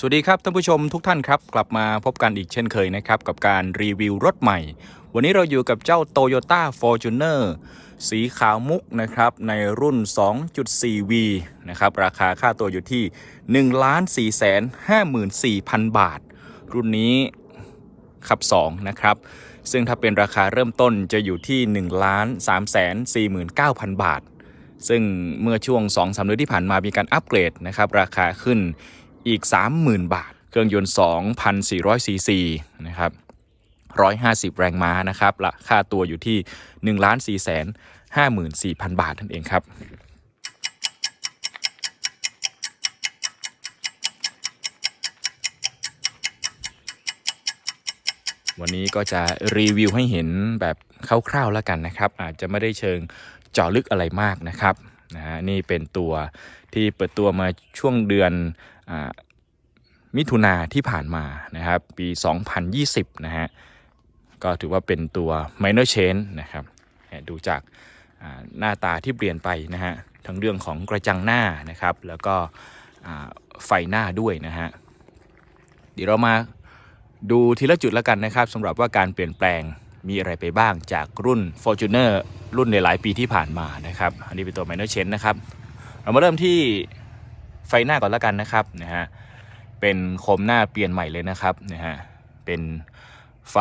สวัสดีครับท่านผู้ชมทุกท่านครับ กลับมาพบกันอีกเช่นเคยนะครับ กับการรีวิวรถใหม่ วันนี้เราอยู่กับเจ้า Toyota Fortuner สีขาวมุกนะครับ ในรุ่น 2.4V นะครับ ราคาค่าตัวอยู่ที่ 1 4 5 4 0 0 0 บาท รุ่นนี้ขับ 2 นะครับ ซึ่งถ้าเป็นราคาเริ่มต้นจะอยู่ที่ 1 3 4 9 0 0 0 บาท ซึ่งเมื่อช่วง 2-3เดือนที่ผ่านมามีการอัปเกรดนะครับราคาขึ้น อีก 30,000 บาท เครื่องยนต์ 2,400ซีซีนะครับ150 แรงม้านะครับราคาตัวอยู่ที่ 1 4 5 4 0 0 0 บาทนั่นเองครับวันนี้ก็จะรีวิวให้เห็นแบบคร่าวๆแล้วกันนะครับ อาจจะไม่ได้เชิงเจาะลึกอะไรมากนะครับนะนี่เป็นตัวที่เปิดตัวมาช่วงเดือนอา มิถุนาที่ผ่านมานะครับปี 2020 นะฮะก็ถือว่าเป็นตัว minor change นะครับดูจากหน้าตาที่เปลี่ยนไปนะฮะทั้งเรื่องของกระจังหน้านะครับ แล้วก็ไฟหน้าด้วยนะฮะเดี๋ยวเรามาดูทีละจุดแล้วกันนะครับสำหรับว่าการเปลี่ยนแปลงมีอะไรไปบ้างจากรุ่น Fortuner รุ่นในหลายปีที่ผ่านมานะครับ อันนี้เป็นตัว minor change นะครับ เรามาเริ่มที่ไฟหน้าก่อนแล้วกันนะครับนะฮะ เป็นโคมหน้าเปลี่ยนใหม่เลยนะครับนะฮะเป็นไฟ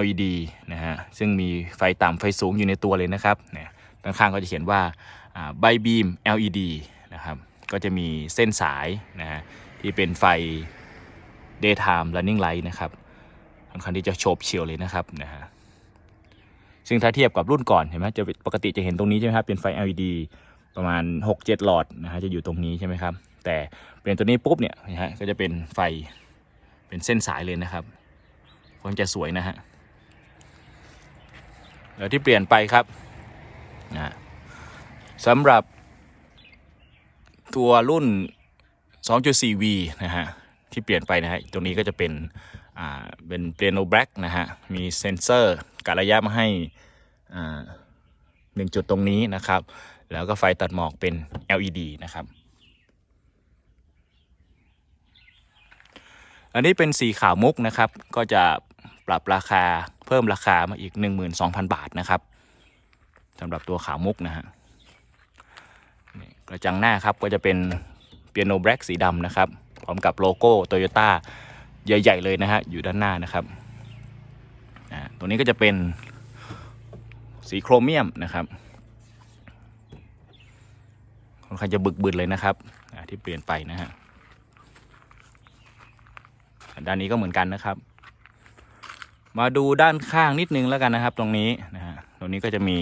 LED นะฮะซึ่งมีไฟต่ำไฟสูงอยู่ในตัวเลยนะครับเนี่ยด้านข้างก็จะเขียนว่าไบบีม LED นะครับก็จะมีเส้นสายนะฮะที่เป็นไฟ daytime running light นะครับค่อนข้างที่จะโฉบเฉียวเลยนะครับนะฮะซึ่งถ้าเทียบกับรุ่นก่อนเห็นไหมจะปกติจะเห็นตรงนี้ใช่ไหมครับเป็นไฟ LED ประมาณ 6-7 หลอดนะฮะจะอยู่ตรงนี้ใช่ไหมครับ แต่เป็นตัวนี้ปุ๊บเนี่ยนะฮะก็จะเป็นไฟเป็นเส้นสายเลยนะครับค่อนข้างจะสวยนะฮะแล้วที่เปลี่ยนไปครับนะสำหรับตัวรุ่น 2.4V นะฮะที่เปลี่ยนไปนะฮะตรงนี้ก็จะเป็นอ่าเป็นเปียโนแบล็กนะฮะมีเซนเซอร์กะระยะมาให้อ่าหนึ่งจุดตรงนี้นะครับ แล้วก็ไฟตัดหมอกเป็น LED นะครับ อันนี้เป็นสีขาวมุกนะครับ ก็จะปรับราคาเพิ่มราคามาอีก 12,000 บาทนะครับสำหรับตัวขาวมุกนะฮะกระจังหน้าครับก็จะเป็นเปียโนแบล็กสีดำนะครับ พร้อมกับโลโก้โตโยต้าใหญ่ ๆ เลยนะฮะ อยู่ด้านหน้านะครับอ่าตัวนี้ก็จะเป็นสีโครเมียมนะครับค่อนข้างจะบึกบึนเลยนะครับอ่าที่เปลี่ยนไปนะฮะ ด้านนี้ก็เหมือนกันนะครับ มาดูด้านข้างนิดนึงแล้วกันนะครับ ตรงนี้นะฮะตรงนี้ก็จะมี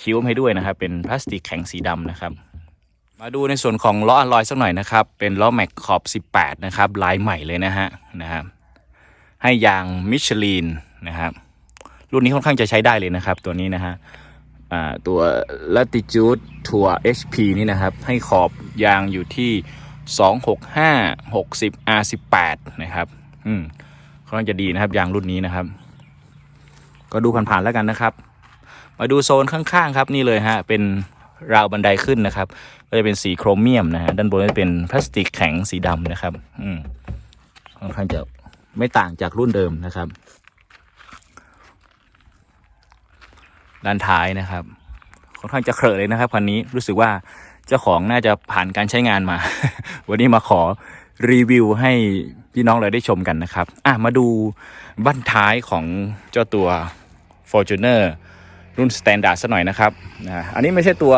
คิ้วให้ด้วยนะครับ เป็นพลาสติกแข็งสีดำนะครับ มาดูในส่วนของล้ออะลอยสักหน่อยนะครับ เป็นล้อแม็กขอบ 18 นะครับ ลายใหม่เลยนะฮะนะครับให้ยางมิชลินนะครับรุ่นนี้ค่อนข้างจะใช้ได้เลยนะครับ ตัวนี้นะฮะตัว Latitude Tour HP นี่นะครับ ให้ขอบยางอยู่ที่ 265 60 R18 นะครับ อืมค่อนข้างจะดีนะครับยางรุ่นนี้นะครับ ก็ดูผ่านๆแล้วกันนะครับ มาดูโซนข้างๆครับนี่เลยฮะเป็นราวบันไดขึ้นนะครับ ก็จะเป็นสีโครเมียมนะฮะด้านบนจะเป็นพลาสติกแข็งสีดำนะครับ อืมค่อนข้างจะไม่ต่างจากรุ่นเดิมนะครับ ด้านท้ายนะครับ ค่อนข้างจะเครอะเลยนะครับคันนี้รู้สึกว่า จ้าของน่าจะผ่านการใช้งานมา วันนี้มาขอรีวิวให้พี่น้องเราได้ชมกันนะครับ อะมาดูบั้นท้ายของเจ้าตัว Fortuner รุ่น Standard สักหน่อยนะครับนะอันนี้ไม่ใช่ตัว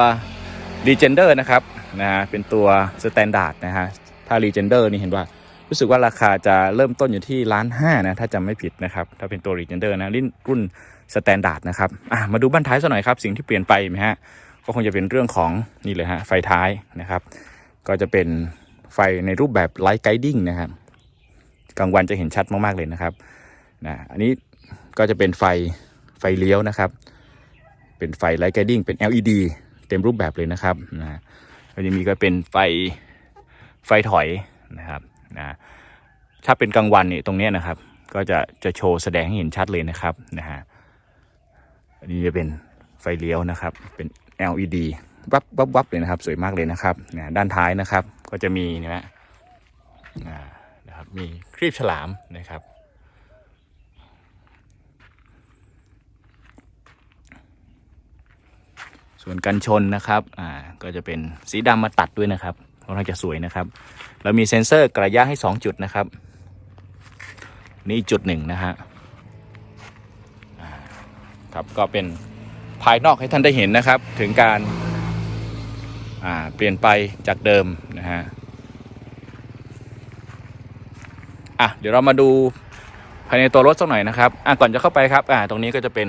Legender นะครับนะฮะเป็นตัว Standard นะฮะถ้า Legender นี่เห็นว่า รู้สึกว่าราคาจะเริ่มต้นอยู่ที่ล้านห้านะ ถ้าจำไม่ผิดนะครับ ถ้าเป็นตัว Legender นะรุ่นรุ่น Standard นะครับ อะมาดูบั้นท้ายสักหน่อยครับ สิ่งที่เปลี่ยนไปไหมฮะ ก็คงจะเป็นเรื่องของนี่เลยฮะไฟท้ายนะครับ ก็จะเป็นไฟในรูปแบบ Light Guiding นะครับกลางวันจะเห็นชัดมากๆเลยนะครับนะอันนี้ก็จะเป็นไฟไฟเลี้ยวนะครับ เป็นไฟ Light Guiding เป็น LED เต็มรูปแบบเลยนะครับนะก็จะมีก็เป็นไฟไฟถอยนะครับนะถ้าเป็นกลางวันเนี่ยตรงเนี้ยนะครับ ก็จะจะโชว์แสดงให้เห็นชัดเลยนะครับนะฮะอันนี้จะเป็นไฟเลี้ยวนะครับ เป็น LED วับวับวับเลยนะครับ สวยมากเลยนะครับนะด้านท้ายนะครับ ก็จะมีเนี่ยนะนะครับมีครีบฉลามนะครับส่วนกันชนนะครับ อ่า ก็จะเป็นสีดำมาตัดด้วยนะครับค่อนข้างจะสวยนะครับแล้วมีเซ็นเซอร์กระยะให้ 2 จุดนะครับ นี่จุดหนึ่งนะฮะครับ ก็เป็น ภายนอกให้ท่านได้เห็นนะครับ ถึงการาเปลี่ยนไปจากเดิมนะฮะอะเดี๋ยวเรามาดูภายในตัวรถสักหน่อยนะครับอะก่อนจะเข้าไปครับอ่าตรงนี้ก็จะเป็น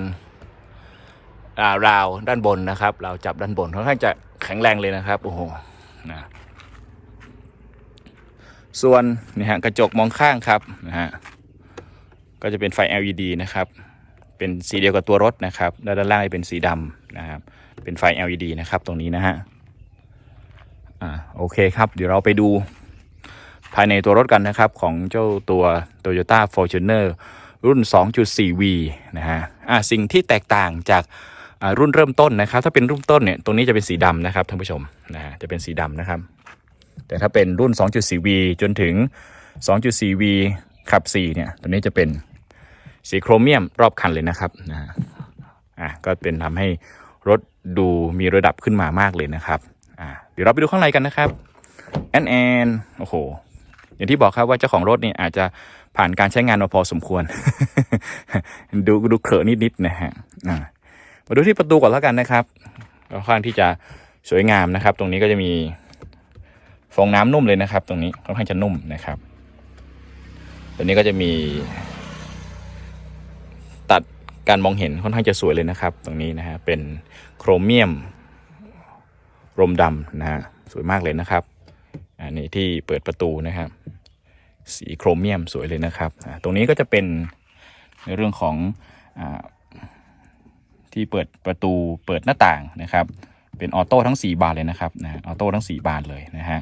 อ่าราวด้านบนนะครับ เราจับด้านบนค่อนข้างจะแข็งแรงเลยนะครับโอ้โหนะส่วนนี่ฮะกระจกมองข้างครับนะฮะก็จะเป็นไฟ LED นะครับ เป็นสีเดียวกับตัวรถนะครับแล้วด้านล่างเป็นสีดำนะครับ เป็นไฟ LED นะครับตรงนี้นะฮะอ่าโอเคครับ เดี๋ยวเราไปดูภายในตัวรถกันนะครับ ของเจ้าตัว Toyota Fortuner รุ่น 2.4V นะฮะอ่าสิ่งที่แตกต่างจากรุ่นเริ่มต้นนะครับ ถ้าเป็นรุ่นต้นเนี่ยตรงนี้จะเป็นสีดำนะครับท่านผู้ชมนะฮะจะเป็นสีดำนะครับ แต่ถ้าเป็นรุ่น 2.4V จนถึง 2.4V ขับ 4 เนี่ยตัวนี้จะเป็น สีโครเมียมรอบคันเลยนะครับนะฮะอะก็เป็นทำให้รถดูมีระดับขึ้นมามากเลยนะครับอ่าเดี๋ยวเราไปดูข้างในกันนะครับแอนแอนโอ้โหอย่างที่บอกครับว่าเจ้าของรถนี่อาจจะผ่านการใช้งานมาพอสมควร ดูดูเขอะนิดๆนะฮะอ่ามาดูที่ประตูก่อนแล้วกันนะครับค่อนข้างที่จะสวยงามนะครับ ตรงนี้ก็จะมีฟองน้ำนุ่มเลยนะครับ ตรงนี้ค่อนข้างจะนุ่มนะครับ ตัวนี้ก็จะมี การมองเห็นค่อนข้างจะสวยเลยนะครับ ตรงนี้นะฮะเป็นโครเมียมรมดำนะฮะสวยมากเลยนะครับ อันนี้ที่เปิดประตูนะครับ สีโครเมียมสวยเลยนะครับ ตรงนี้ก็จะเป็นในเรื่องของอที่เปิดประตูเปิดหน้าต่างนะครับ เป็นออโต้ทั้ง 4 บานเลยนะครับนะออโต้ทั้ง 4 บานเลยนะฮะ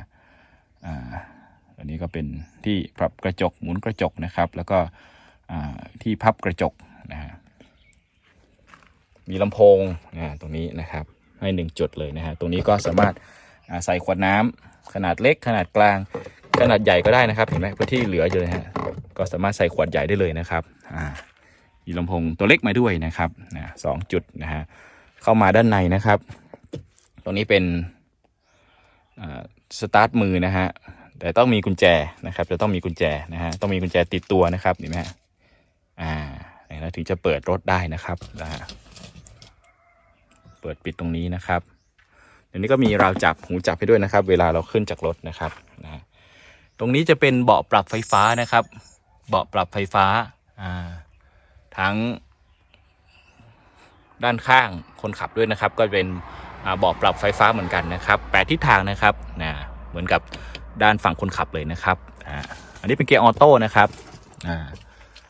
อันนี้ก็เป็นที่ปรับกระจกหมุนกระจกนะครับ แล้วก็ที่พับกระจกนะฮะ มีลำโพงนะตรงนี้นะครับให้หนึ่งจุดเลยนะฮะตรงนี้ก็สามารถใส่ขวดน้ำขนาดเล็กขนาดกลาง ขนาดใหญ่ก็ได้นะครับเห็นไหมพื้นที่เหลืออยู่เลยฮะก็สามารถใส่ขวดใหญ่ได้เลยนะครับอ่ามีลำโพงตัวเล็กมาด้วยนะครับนะสองจุดนะฮะเข้ามาด้านในนะครับ ตรงนี้เป็นสตาร์ทมือนะฮะแต่ต้องมีกุญแจนะครับ จะต้องมีกุญแจนะฮะต้องมีกุญแจติดตัวนะครับนี่ไหมฮะอ่าแล้วถึงจะเปิดรถได้นะครับนะฮะ เปิดปิดตรงนี้นะครับเดี๋ยวนี้ก็มีราวจับหูจับให้ด้วยนะครับ เวลาเราขึ้นจากรถนะครับนะตรงนี้จะเป็นเบาะปรับไฟฟ้านะครับ เบาะปรับไฟฟ้าอ่าทั้ง ด้านข้างคนขับด้วยนะครับ ก็เป็นเบาะปรับไฟฟ้าเหมือนกันนะครับแปดทิศทางนะครับนะเหมือนกับด้านฝั่งคนขับเลยนะครับอ่าอันนี้เป็นเกียร์ออโต้นะครับอ่า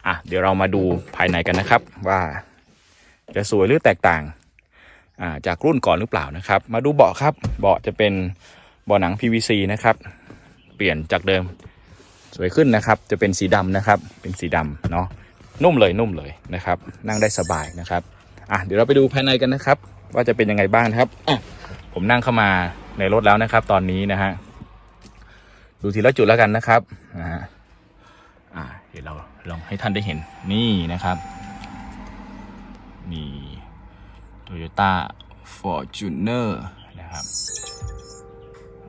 อะเดี๋ยวเรามาดูภายในกันนะครับว่าจะสวยหรือแตกต่าง จากรุ่นก่อนหรือเปล่านะครับ มาดูเบาะครับ เบาะจะเป็นเบาะหนัง PVC นะครับ เปลี่ยนจากเดิม สวยขึ้นนะครับ จะเป็นสีดำนะครับ เป็นสีดำเนาะ นุ่มเลยนุ่มเลยนะครับ นั่งได้สบายนะครับ อะเดี๋ยวเราไปดูภายในกันนะครับ ว่าจะเป็นยังไงบ้างครับ ผมนั่งเข้ามาในรถแล้วนะครับ ตอนนี้นะฮะ ดูทีละจุดแล้วกันนะครับนะฮะอะเดี๋ยวเราลองให้ท่านได้เห็นนี่นะครับ นี่ Toyota Fortuner นะครับ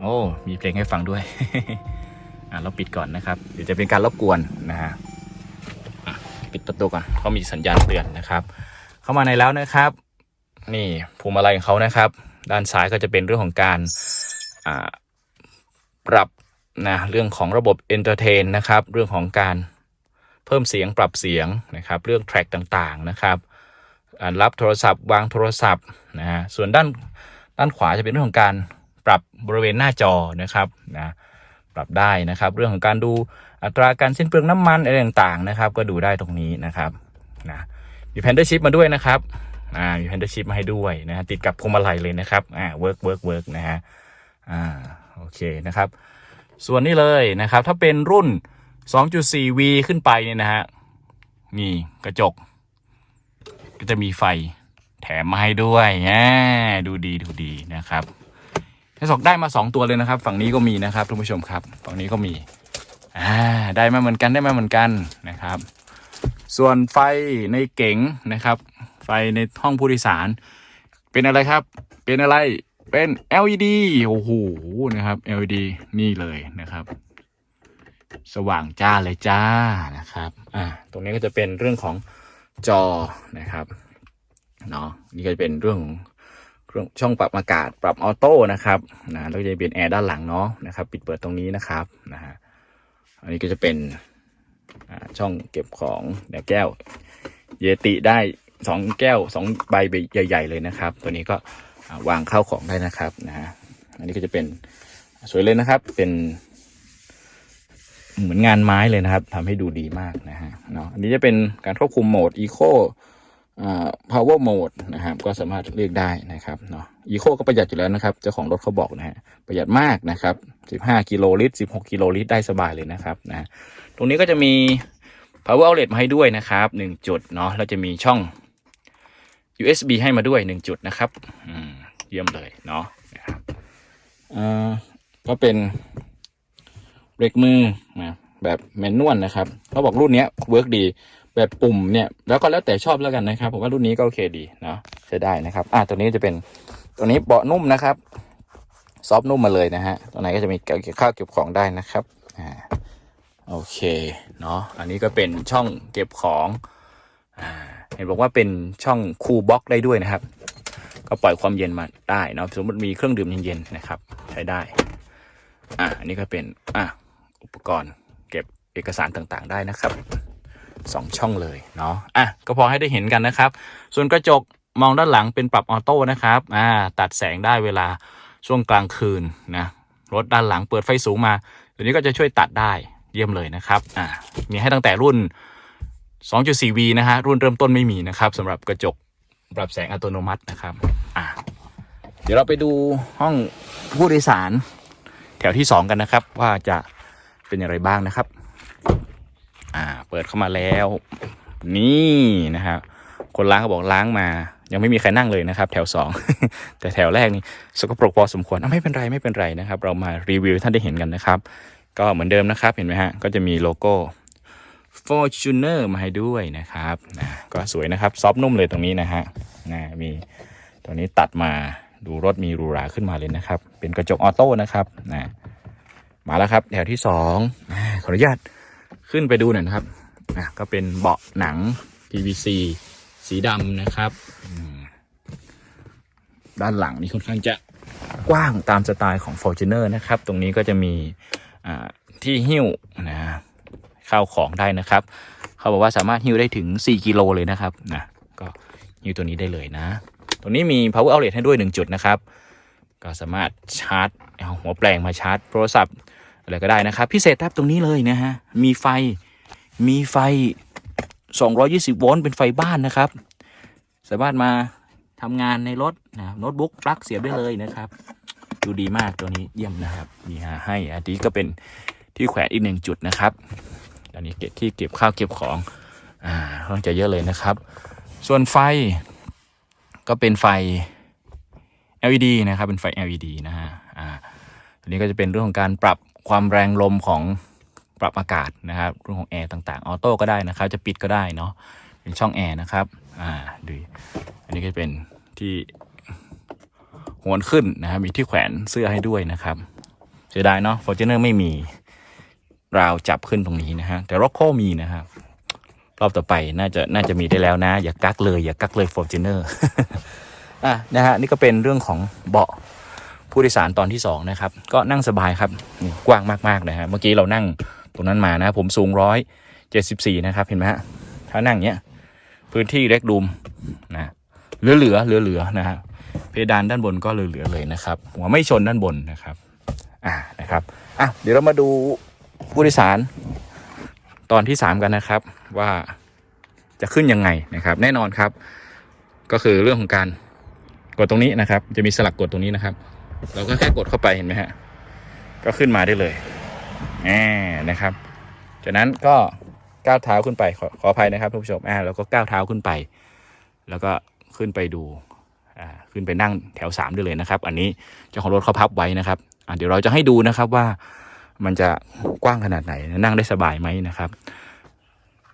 โอ้ มีเพลงให้ฟังด้วย อะ เราปิดก่อนนะครับ เดี๋ยวจะเป็นการรบกวนนะฮะปิดประตูก่อนเขามีสัญญาณเตือนนะครับ เข้ามาในแล้วนะครับ นี่พวงมาลัยของเขานะครับ ด้านซ้ายก็จะเป็นเรื่องของการอ่าปรับนะเรื่องของระบบ Entertain นนะครับ เรื่องของการเพิ่มเสียงปรับเสียงนะครับ เรื่องแทร็กต่างๆนะครับ รับโทรศัพท์ วางโทรศัพท์นะฮะส่วนด้านด้านขวาจะเป็นเรื่องของการปรับบริเวณหน้าจอนะครับนะปรับได้นะครับ เรื่องของการดูอัตราการสิ้นเปลืองน้ำมันอะไรต่างๆนะครับ ก็ดูได้ตรงนี้นะครับนะมีแพนเดอร์ชิพมาด้วยนะครับอ่ามีแพนเดอร์ชิพมาให้ด้วยนะฮะติดกับพวงมาลัยเลยนะครับอ่าเวิร์กเวิร์กเวิร์กนะฮะอ่าโอเคนะครับ ส่วนนี้เลยนะครับ ถ้าเป็นรุ่น 2.4V ขึ้นไปเนี่ยนะฮะนี่กระจก ก็จะมีไฟแถมมาให้ด้วยแหมดูดีดูดีนะครับให้สอกได้มา 2 ตัวเลยนะครับ ฝั่งนี้ก็มีนะครับท่านผู้ชมครับ ฝั่งนี้ก็มีอ่าได้มาเหมือนกันได้มาเหมือนกันนะครับ ส่วนไฟในเก๋งนะครับ ไฟในห้องผู้โดยสาร เป็นอะไรครับ เป็นอะไรเป็น LED โอ้โหนะครับ LED นี่เลยนะครับ สว่างจ้าเลยจ้านะครับ อ่า ตรงนี้ก็จะเป็นเรื่องของ จอนะครับเนาะนี่ก็จะเป็นเรื่องเครื่องช่องปรับอากาศปรับออโต้นะครับนะแล้วจะเป็นแอร์ด้านหลังเนาะนะครับปิดเปิดตรงนี้นะครับนะฮะอันนี้ก็จะเป็นอ่าช่องเก็บของเดี๋ยวแก้ว เยติได้สองแก้วสองใบใหญ่ ๆ เลยนะครับ ตัวนี้ก็วางเข้าของได้นะครับนะฮะอันนี้ก็จะเป็นสวยเลยนะครับเป็น เหมือนงานไม้เลยนะครับทำให้ดูดีมากนะฮะเนาะอันนี้จะเป็นการควบคุมโหมด Eco อ่า Power Mode นะครับ ก็สามารถเลือกได้นะครับเนาะ Eco ก็ประหยัดอยู่แล้วนะครับเจ้าของรถเขาบอกนะฮะประหยัดมากนะครับ 15 กิโลลิตร 16 กิโลลิตรได้สบายเลยนะครับนะตรงนี้ก็จะมี power outlet มาให้ด้วยนะครับ1จุดเนาะแล้วจะมีช่อง USB ให้มาด้วย 1 จุดนะครับอืมเยี่ยมเลยเนาะอ่าก็เป็น เบรกมือนะแบบแมนนวลนะครับเขาบอกรุ่นนี้เวิร์กดี แบบปุ่มเนี่ยแล้วก็แล้วแต่ชอบแล้วกันนะครับ ผมว่ารุ่นนี้ก็โอเคดีเนาะใช้ได้นะครับอะตัวนี้จะเป็นตัวนี้เบาะนุ่มนะครับซอฟนุ่มมาเลยนะฮะตัวไหนก็จะมีเก็บข้าวเก็บของได้นะครับอ่าโอเคเนาะอันนี้ก็เป็นช่องเก็บของอ่าเห็นบอกว่าเป็นช่องคูลบ็อกได้ด้วยนะครับ ก็ปล่อยความเย็นมาได้เนาะสมมติมีเครื่องดื่มเย็นๆนะครับ ใช้ได้อะอันนี้ก็เป็นอะ ปกรณ์ เก็บเอกสารต่างๆ ได้นะครับสองช่องเลยเนาะอะก็พอให้ได้เห็นกันนะครับ ส่วนกระจกมองด้านหลังเป็นปรับออโต้นะครับอ่าตัดแสงได้เวลาช่วงกลางคืนนะรถด้านหลังเปิดไฟสูงมาตัวนี้ก็จะช่วยตัดได้เยี่ยมเลยนะครับอ่ามีให้ตั้งแต่รุ่น 2.4V นะฮะรุ่นเริ่มต้นไม่มีนะครับสำหรับกระจกปรับแสงอัตโนมัตินะครับอะเดี๋ยวเราไปดูห้องผู้โดยสารแถวที่สองกันนะครับ ว่าจะ เป็นอย่างไรบ้างนะครับ อ่า เปิดเข้ามาแล้ว นี่นะครับ คนล้างก็บอกล้างมา ยังไม่มีใครนั่งเลยนะครับ แถวสองแต่แถวแรกนี่สกปรกพอสมควรอะไม่เป็นไรไม่เป็นไรนะครับ เรามารีวิวท่านได้เห็นกันนะครับ ก็เหมือนเดิมนะครับเห็นไหมฮะก็จะมีโลโก้ Fortuner มาให้ด้วยนะครับนะก็สวยนะครับ ซอฟนุ่มเลยตรงนี้นะฮะนะมีตัวนี้ตัดมาดูรถมีรูราขึ้นมาเลยนะครับ เป็นกระจกออโต้นะครับนะ มาแล้วครับ แถวที่สองขออนุญาตขึ้นไปดูหน่อยนะครับนะก็เป็นเบาะหนัง PVC สีดำนะครับ ด้านหลังนี่ค่อนข้างจะกว้างตามสไตล์ของ Fortuner นะครับ ตรงนี้ก็จะมีที่หิ้วนะข้าวของได้นะครับ เขาบอกว่าสามารถหิ้วได้ถึง 4 กิโลเลยนะครับนะก็หิ้วตัวนี้ได้เลยนะ ตรงนี้มี power outlet ให้ด้วย 1 จุดนะครับ ก็สามารถชาร์จเอาหัวแปลงมาชาร์จโทรศัพท์ อะไรก็ได้นะครับ พิเศษครับตรงนี้เลยนะฮะ มีไฟ มีไฟ 220 โวลต์ เป็นไฟบ้านนะครับ สามารถมาทำงานในรถนะโน้ตบุ๊กปลั๊กเสียบได้เลยนะครับ ดูดีมากตัวนี้เยี่ยมนะครับ มีหาให้ อันนี้ก็เป็นที่แขวนอีกหนึ่งจุดนะครับ อันนี้เก็บที่เก็บข้าวเก็บของ อ่าค่อนข้างจะเยอะเลยนะครับ ส่วนไฟก็เป็นไฟ LED นะครับ เป็นไฟ LED นะฮะ อ่าตัวนี้ก็จะเป็นเรื่องของการปรับ ความแรงลมของปรับอากาศนะครับเรื่องของแอร์ต่างๆ ออโต้ก็ได้นะครับ จะปิดก็ได้เนาะเป็นช่องแอร์นะครับอ่าดูอันนี้ก็เป็นที่โหนขึ้นนะครับ มีที่แขวนเสื้อให้ด้วยนะครับเสียดายเนาะ Fortuner ไม่มีราวจับขึ้นตรงนี้นะฮะแต่ r o c โ o มีนะครับรอบต่อไปน่าจะน่าจะมีได้แล้วนะ อย่ากักเลย อย่ากักเลย Fortuner อะนะฮะนี่ก็เป็นเรื่องของเบาะ ผู้โดยสารตอนที่สองนะครับก็นั่งสบายครับกว้างมากๆนะฮะเมื่อกี้เรานั่งตรงนั้นมานะ ผมสูงร้อยเจ็ดสิบสี่นะครับเห็นไหมฮะถ้านั่งเนี้ยพื้นที่เล็กดุมนะเหลือเหลือเหลือเหลือๆนะฮะเพดานด้านบนก็เหลือเหลือๆเลยนะครับหัวไม่ชนด้านบนนะครับอ่านะครับอะเดี๋ยวเรามาดูผู้โดยสารตอนที่สามกันนะครับว่าจะขึ้นยังไงนะครับ แน่นอนครับ ก็คือเรื่องของการกดตรงนี้นะครับ จะมีสลักกดตรงนี้นะครับ เราก็แค่กดเข้าไปเห็นไหมฮะ ก็ขึ้นมาได้เลยแหมนะครับ จากนั้นก็ก้าวเท้าขึ้นไปขอขออภัยนะครับท่านผู้ชมอ่าแล้วก็ก้าวเท้าขึ้นไป แล้วก็ขึ้นไปดูอ่าขึ้นไปนั่งแถวสามได้เลยนะครับ อันนี้เจ้าของรถเขาพับไว้นะครับอ่าเดี๋ยวเราจะให้ดูนะครับว่ามันจะกว้างขนาดไหนนั่งได้สบายไหมนะครับ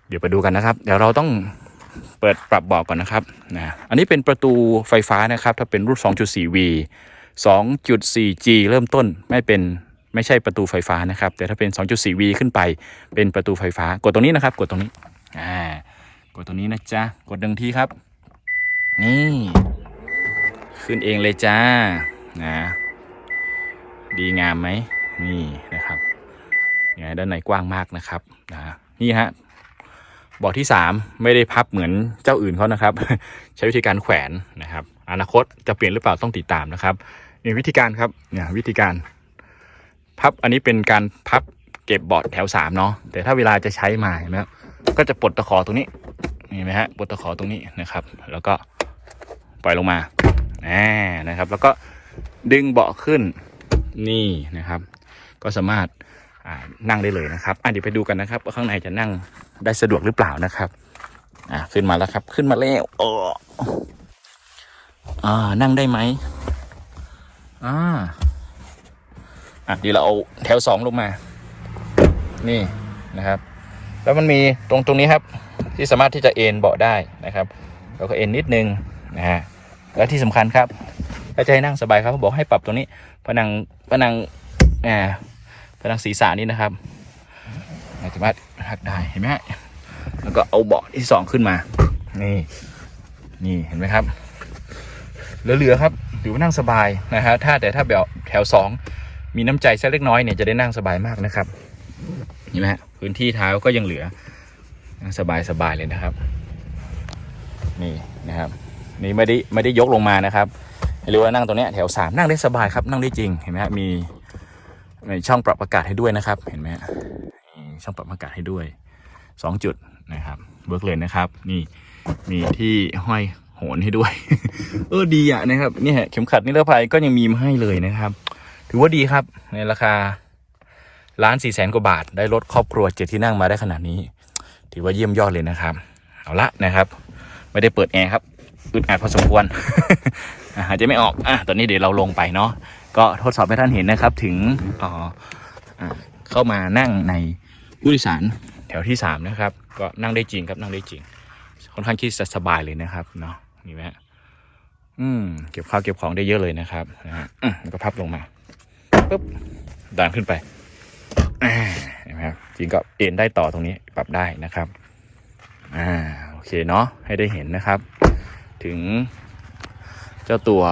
เดี๋ยวไปดูกันนะครับ เดี๋ยวเราต้องเปิดปรับเบาะก่อนนะครับนะอันนี้เป็นประตูไฟฟ้านะครับ ถ้าเป็นรุ่น 2.4V 2.4G เริ่มต้นไม่เป็นไม่ใช่ประตูไฟฟ้านะครับ แต่ถ้าเป็น 2.4V ขึ้นไปเป็นประตูไฟฟ้ากดตรงนี้นะครับ กดตรงนี้อ่ากดตรงนี้นะจ๊ะ กดหนึ่งทีครับ นี่ ขึ้นเองเลยจ้านะดีงามไหมนี่นะครับเนี่ยด้านในกว้างมากนะครับนะนี่ฮะเบาะที่ 3 ไม่ได้พับเหมือนเจ้าอื่นเขานะครับ ใช้วิธีการแขวนนะครับ อนาคตจะเปลี่ยนหรือเปล่าต้องติดตามนะครับนี่วิธีการครับเนี่ยวิธีการพับอันนี้เป็นการพับเก็บเบาะแถวสามเนาะแต่ถ้าเวลาจะใช้มาเห็นไหมครับก็จะปลดตะขอตรงนี้เห็นไหมฮะปลดตะขอตรงนี้นะครับ แล้วก็ปล่อยลงมาอ่านะครับ แล้วก็ดึงเบาะขึ้นนี่นะครับ ก็สามารถนั่งได้เลยนะครับอะเดี๋ยวไปดูกันนะครับว่าข้างในจะนั่งได้สะดวกหรือเปล่านะครับ อ่าขึ้นมาแล้วครับ ขึ้นมาแล้วโอ้ อ่า นั่งได้ไหมอ่า อะเดี๋ยวเราเอาแถวสองลงมา นี่นะครับ แล้วมันมีตรงตรงนี้ครับ ที่สามารถที่จะเอนเบาะได้นะครับเราก็เอนนิดนึงนะฮะแล้วที่สำคัญครับถ้าจะให้นั่งสบายครับเขาบอกให้ปรับตรงนี้ผนังผนังอ่าผนังศีรษะนี่นะครับสามารถหักได้เห็นไหมฮะแล้วก็เอาเบาะที่สองขึ้นมา นี่ นี่เห็นไหมครับ เหลือๆครับถือว่านั่งสบายนะฮะถ้าแต่ถ้าแบบแถวสองมีน้ำใจสักเล็กน้อยเนี่ยจะได้นั่งสบายมากนะครับเห็นไหมฮะพื้นที่เท้าก็ยังเหลือนั่งสบายสบายเลยนะครับ นี่นะครับ นี่ไม่ได้ไม่ได้ยกลงมานะครับหรือว่านั่งตรงนี้แถวสามนั่งได้สบายครับนั่งได้จริงเห็นไหมฮะมีมีช่องปรับอากาศให้ด้วยนะครับ เห็นไหมฮะช่องปรับอากาศให้ด้วยสองจุดนะครับเวิร์กเลยนะครับ นี่มีที่ห้อย โหนให้ด้วย เออดีอะนะครับนี่ฮะเข็มขัดนิรภัยก็ยังมีมาให้เลยนะครับ ถือว่าดีครับในราคาล้านสี่แสนกว่าบาท ได้รถครอบครัวเจ็ดที่นั่งมาได้ขนาดนี้ ถือว่าเยี่ยมยอดเลยนะครับ เอาละนะครับ ไม่ได้เปิดแอร์ครับอึดอัดพอสมควรอะหายใจไม่ออกอะตอนนี้เดี๋ยวเราลงไปเนาะก็ทดสอบให้ท่านเห็นนะครับ ถึงอ่อเข้ามานั่งในผู้โดยสารแถวที่สามนะครับก็นั่งได้จริงครับนั่งได้จริง ค่อนข้างที่จะสบายเลยนะครับเนาะ นี่ไหมฮะอืมเก็บข้าวเก็บของได้เยอะเลยนะครับนะฮะมแล้วก็พับลงมาปุ๊บดันขึ้นไปอ่าเห็นไหมครับจริงก็เอ็นได้ต่อตรงนี้ปรับได้นะครับอ่าโอเคเนาะให้ได้เห็นนะครับ ถึงเจ้าตัว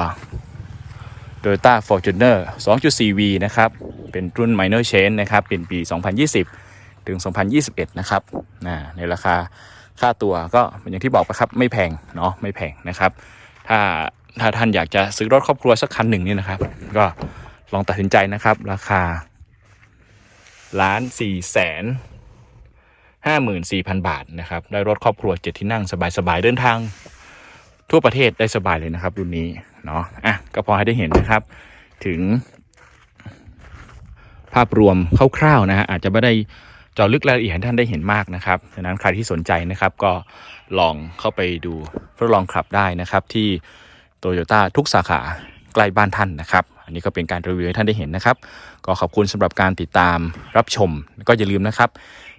Toyota Fortuner 2.4V นะครับ เป็นรุ่น minor change นะครับ เป็นปี 2020 ถึง 2021 นะครับนะในราคา ค่าตัวก็อย่างที่บอกไปครับไม่แพงเนาะไม่แพงนะครับ ถ้าถ้าท่านอยากจะซื้อรถครอบครัวสักคันหนึ่งนี่นะครับ ก็ลองตัดสินใจนะครับ ราคาล้านสี่แสนห้าหมื่นสี่พันบาทนะครับได้รถครอบครัวเจ็ดที่นั่งสบายๆเดินทาง ทั่วประเทศได้สบายเลยนะครับ รุ่นนี้เนาะอะก็พอให้ได้เห็นนะครับ ถึง ภาพรวมคร่าวๆนะฮะอาจจะไม่ได้ จาะลึกรายละเอียดให้ท่านได้เห็นมากนะครับดังนั้นใครที่สนใจนะครับก็ลองเข้าไปดูทดลองขับได้นะครับ ที่โตโยต้าทุกสาขาใกล้บ้านท่านนะครับ อันนี้ก็เป็นการรีวิวให้ท่านได้เห็นนะครับ ก็ขอบคุณสำหรับการติดตามรับชม ก็อย่าลืมนะครับ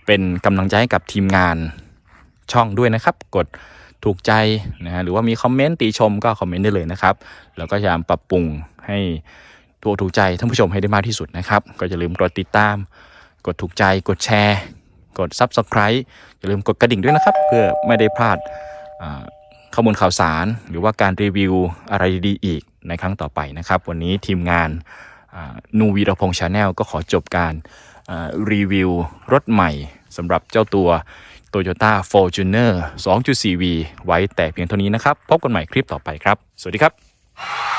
เป็นกำลังใจให้กับทีมงานช่องด้วยนะครับ กดถูกใจนะฮะหรือว่ามีคอมเมนต์ติชมก็คอมเมนต์ได้เลยนะครับ แล้วก็พยายามปรับปรุงให้ตัวถูกใจท่านผู้ชมให้ได้มากที่สุดนะครับ ก็อย่าลืมกดติดตาม กดถูกใจกดแชร์ กด Subscribe อย่าลืมกดกระดิ่งด้วยนะครับ เพื่อไม่ได้พลาดอ่าข้อมูลข่าวสาร หรือว่าการรีวิวอะไรดีๆอีกในครั้งต่อไปนะครับ วันนี้ทีมงานนูวีรพงษ์ชาแนลก็ขอจบการรีวิวรถใหม่สำหรับเจ้าตัว Toyota Fortuner 2.4V ไว้แต่เพียงเท่านี้นะครับ พบกันใหม่คลิปต่อไปครับ สวัสดีครับ